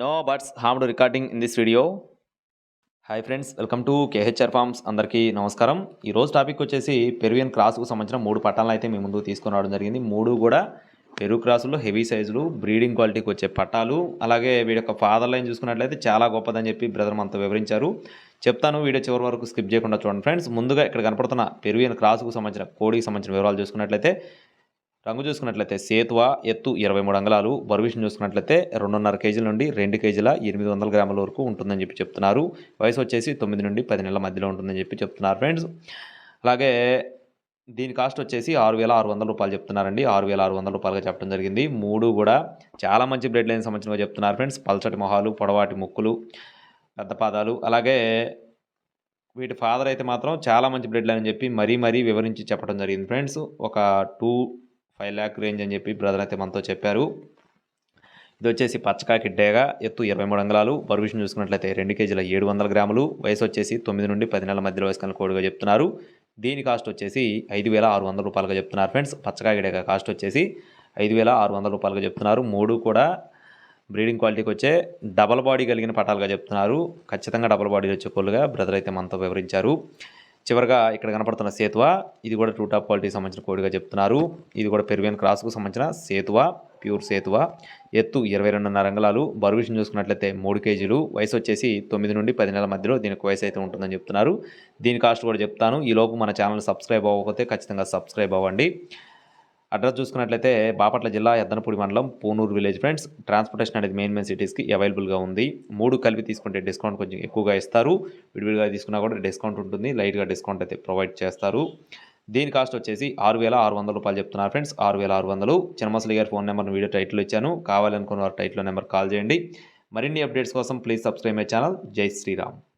No birds harmed recording in this video hi friends welcome to KHR farms అందరికీ నమస్కారం. ఈరోజు topic వచ్చేసి Peruvian క్రాస్కు సంబంధించిన మూడు పట్టాలను అయితే మీ ముందు తీసుకుని రావడం జరిగింది. మూడు కూడా పెరుగు క్రాసులు హెవీ సైజులు బ్రీడింగ్ క్వాలిటీకి వచ్చే పట్టాలు. అలాగే వీడి యొక్క ఫాదర్ లైన్ చూసుకున్నట్లయితే చాలా గొప్పదని చెప్పి బ్రదర్ మనతో వివరించారు. చెప్తాను వీడియో చివరి వరకు స్కిప్ చేయకుండా చూడండి ఫ్రెండ్స్ ముందుగా ఇక్కడ కనపడుతున్న పెరువియన్ క్రాస్కు సంబంధించిన కోడికి సంబంధించిన వివరాలు చూసుకున్నట్లయితే రంగు చూసుకున్నట్లయితే సేతువ ఎత్తు ఇరవై మూడు అంగళాలు బరువిషన్ చూసుకున్నట్లయితే రెండున్నర కేజీల నుండి రెండు కేజీల ఎనిమిది వందల గ్రాముల వరకు ఉంటుందని చెప్పి చెప్తున్నారు. వయసు వచ్చేసి తొమ్మిది నుండి పది నెలల మధ్యలో ఉంటుందని చెప్పి చెప్తున్నారు ఫ్రెండ్స్. అలాగే దీని కాస్ట్ వచ్చేసి ఆరు వేల ఆరు వందల రూపాయలు చెప్తున్నారండి. ఆరు వేల ఆరు వందల రూపాయలుగా చెప్పడం జరిగింది. మూడు కూడా చాలా మంచి బ్లడ్ లైన్ సంబంధించినవి చెప్తున్నారు ఫ్రెండ్స్. పల్చటి మొహాలు పొడవాటి ముక్కులు పెద్ద పాదాలు. అలాగే వీటి ఫాదర్ అయితే మాత్రం చాలా మంచి బ్లడ్ లైన్ అని చెప్పి మరీ మరీ వివరించి చెప్పడం జరిగింది ఫ్రెండ్స్. ఒక టూ ఫైవ్ ల్యాక్ రేంజ్ అని చెప్పి బ్రదర్ అయితే మనతో చెప్పారు. ఇది వచ్చేసి పచ్చకాయ కిడ్డేగా ఎత్తు ఇరవై మూడు అంగళాలు పర్విషన్ చూసుకున్నట్లయితే రెండు కేజీల ఏడు వందల గ్రాములు వయసు వచ్చేసి తొమ్మిది నుండి పది నెలల మధ్యలో వయసు కలిగిన కోడిగా చెప్తున్నారు. దీని కాస్ట్ వచ్చేసి ఐదు వేల ఆరు వందల రూపాయలుగా చెప్తున్నారు ఫ్రెండ్స్. పచ్చకాయ డేగా కాస్ట్ వచ్చేసి ఐదు వేల ఆరు వందల రూపాయలుగా చెప్తున్నారు. మూడు కూడా బ్రీడింగ్ క్వాలిటీకి వచ్చే డబల్ బాడీ కలిగిన పటాలుగా చెప్తున్నారు. ఖచ్చితంగా డబల్ బాడీ వచ్చే కోళ్ళుగా బ్రదర్ అయితే మనతో వివరించారు. చివరిగా ఇక్కడ కనపడుతున్న సేతువ ఇది కూడా టూ టాప్ క్వాలిటీకి సంబంధించిన కోడిగా చెప్తున్నారు. ఇది కూడా పెరువియన్ క్రాస్కు సంబంధించిన సేతువ ప్యూర్ సేతువ. ఎత్తు ఇరవై రెండున్నర అంగళాలు. బరువు విషయం చూసుకున్నట్లయితే మూడు కేజీలు. వయసు వచ్చేసి తొమ్మిది నుండి పది నెలల మధ్యలో దీనికి వయసు అయితే ఉంటుందని చెప్తున్నారు. దీని కాస్ట్ కూడా చెప్తాను. ఈలోపు మన ఛానల్ సబ్స్క్రైబ్ అవ్వకపోతే ఖచ్చితంగా సబ్స్క్రైబ్ అవ్వండి. అడ్రస్ చూసుకున్నట్లయితే బాపట్ల జిల్లా ఎద్దనపూడి మండలం పూనూరు విలేజ్ ఫ్రెండ్స్ ట్రాన్స్పోర్టేషన్ అనేది మెయిన్ మెయిన్ సిటీస్కి అవైలబుల్గా ఉంది. మూడు కలిపి తీసుకుంటే డిస్కౌంట్ కొంచెం ఎక్కువగా ఇస్తారు. విడివిడిగా తీసుకున్నా కూడా డిస్కౌంట్ ఉంటుంది. లైట్గా డిస్కౌంట్ అయితే ప్రొవైడ్ చేస్తారు. దీని కాస్ట్ వచ్చేసి ఆరు వేల ఆరు వందల రూపాయలు చెప్తున్నారు ఫ్రెండ్స్ ఆరు వేల ఆరు వందలు. చిన్నమసలి గారి ఫోన్ నెంబర్ వీడియో టైటిల్ ఇచ్చాను. కావాలనుకున్న వారు టైటిల్ నెంబర్ కాల్ చేయండి. మరిన్ని అప్డేట్స్ కోసం ప్లీజ్ సబ్స్క్రైబ్ మై ఛానల్ జై శ్రీరామ్